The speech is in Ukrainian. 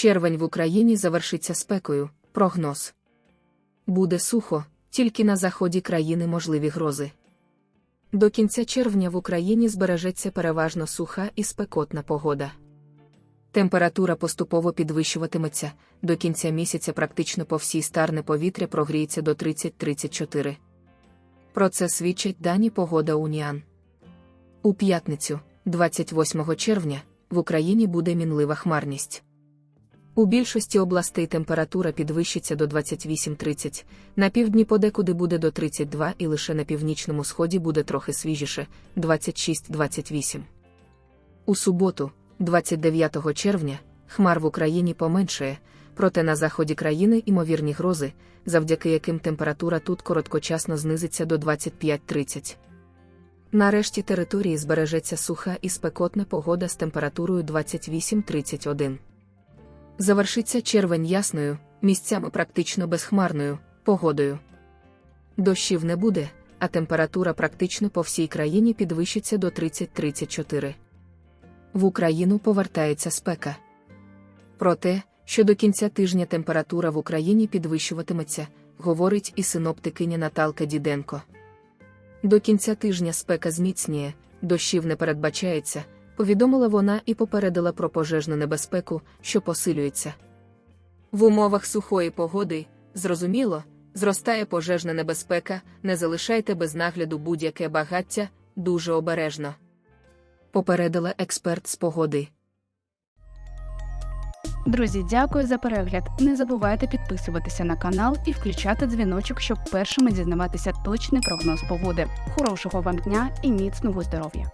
Червень в Україні завершиться спекою. Прогноз. Буде сухо, тільки на заході країни можливі грози. До кінця червня в Україні збережеться переважно суха і спекотна погода. Температура поступово підвищуватиметься, до кінця місяця практично по всій старне повітря прогріється до 30-34. Про це свідчать дані погода Уніан. У п'ятницю, 28 червня, в Україні буде мінлива хмарність. У більшості областей температура підвищиться до 28-30, на півдні подекуди буде до 32 і лише на північному сході буде трохи свіжіше 26-28. У суботу, 29 червня, хмар в Україні поменшає, проте на заході країни ймовірні грози, завдяки яким температура тут короткочасно знизиться до 25-30. Нарешті території збережеться суха і спекотна погода з температурою 28-31. Завершиться червень ясною, місцями практично безхмарною, погодою. Дощів не буде, а температура практично по всій країні підвищиться до 30-34. В Україну повертається спека. Про те, що до кінця тижня температура в Україні підвищуватиметься, говорить і синоптикиня Наталка Діденко. До кінця тижня спека зміцніє, дощів не передбачається, повідомила вона і попередила про пожежну небезпеку, що посилюється. В умовах сухої погоди, зрозуміло, зростає пожежна небезпека, не залишайте без нагляду будь-яке багаття, дуже обережно. Попередила експерт з погоди. Друзі, дякую за перегляд. Не забувайте підписуватися на канал і включати дзвіночок, щоб першими дізнаватися точний прогноз погоди. Хорошого вам дня і міцного здоров'я!